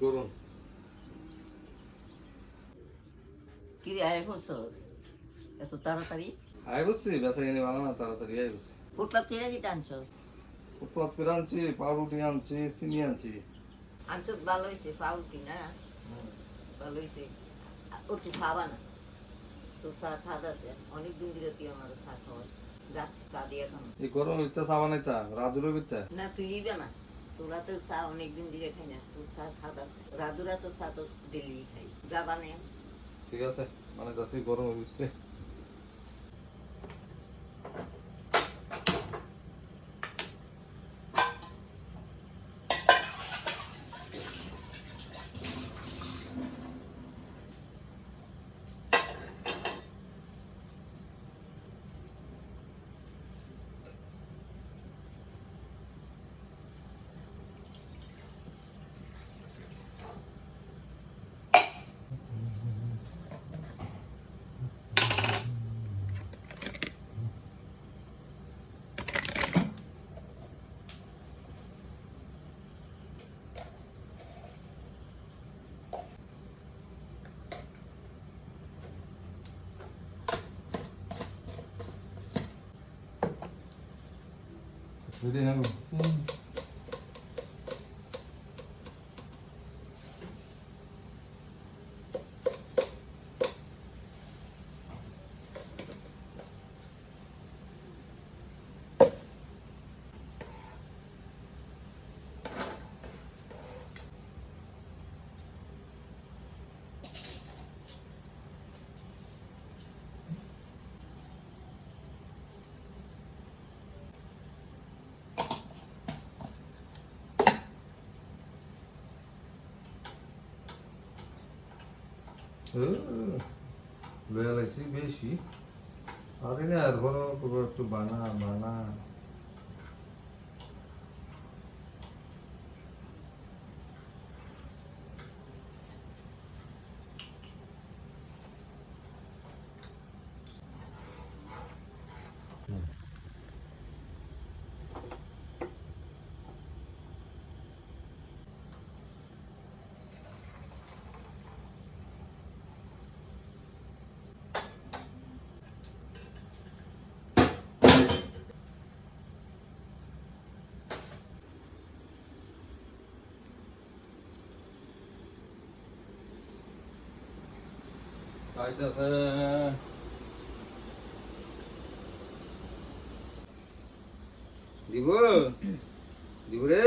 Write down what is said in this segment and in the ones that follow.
গরম কি রে আয় হচ্ছ এত তাড়াতাড়ি? আয় বুঝছি বেচা কিনে ভালো না তাড়াতাড়ি আয় বুঝছি ফুটলা তুই নাকি আনছো? উৎপাদ করে আনছি পাউরুটি আনছি চিনি আনছি। আনছো ভালো হয়েছে পাউরুটি না? ভালো হয়েছে ওটি খাবা না? তো চা স্বাদ আছে। অনেক দিন ধরে তুই আমার চা খাওয়াস। যা চা দিয়ে খাম। এই গরম ইচ্ছা চাবা নাই তা রাধুরও বিচ্ছা না তুই ইবে না। তোরা তো চা অনেকদিন দিয়ে খাই না, তোর চা স্বাদ আছে। রাধুরা তো চা তো ডেলি খাই যা বানে ঠিক আছে মানে যাচ্ছি গরম হচ্ছে 有点那个，嗯。লাগছি বেশি। আর না আর তবু একটু বানা বানা। খাইতেছে দিব দিব রে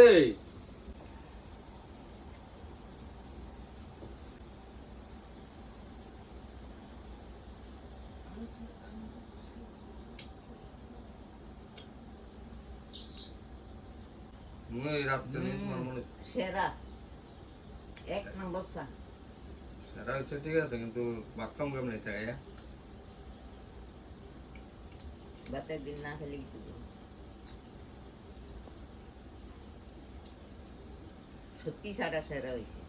সেরা। এক নম্বর চা সেটা হচ্ছে ঠিক আছে, কিন্তু কাম কেমন হয় বাতের দিন না খেলে কিছু। সত্যি সারা সেরা হয়েছে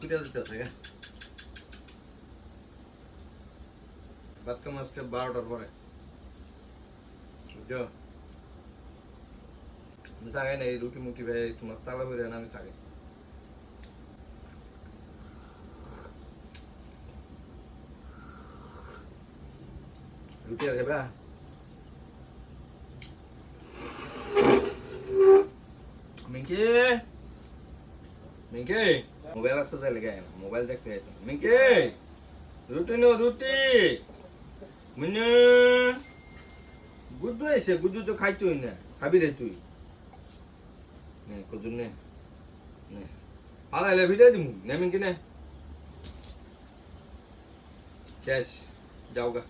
কিটা দিতেছে গে ভাত কাম আজকে বারোটার পরে বুঝছো আমি চাগাই না এই রুটি মুটি ভাই তোমার তালা বেরিয়ে না আমি চাগাই রুটি আর খাবা মিঙ্কি মিঙ্কি? মোবাইল আসতে চাইলে গায়ে মোবাইল দেখতে যেতাম মিঙ্কি? রুটি নো রুটি। মিনু। গুড্ডু এসে গুড্ডু তো খাই তুই না। খাবি রে তুই। নে কদুর নে। নে। এলে ভিডিও দিমু। নে মিঙ্কি নে। শেষ। যাও গা।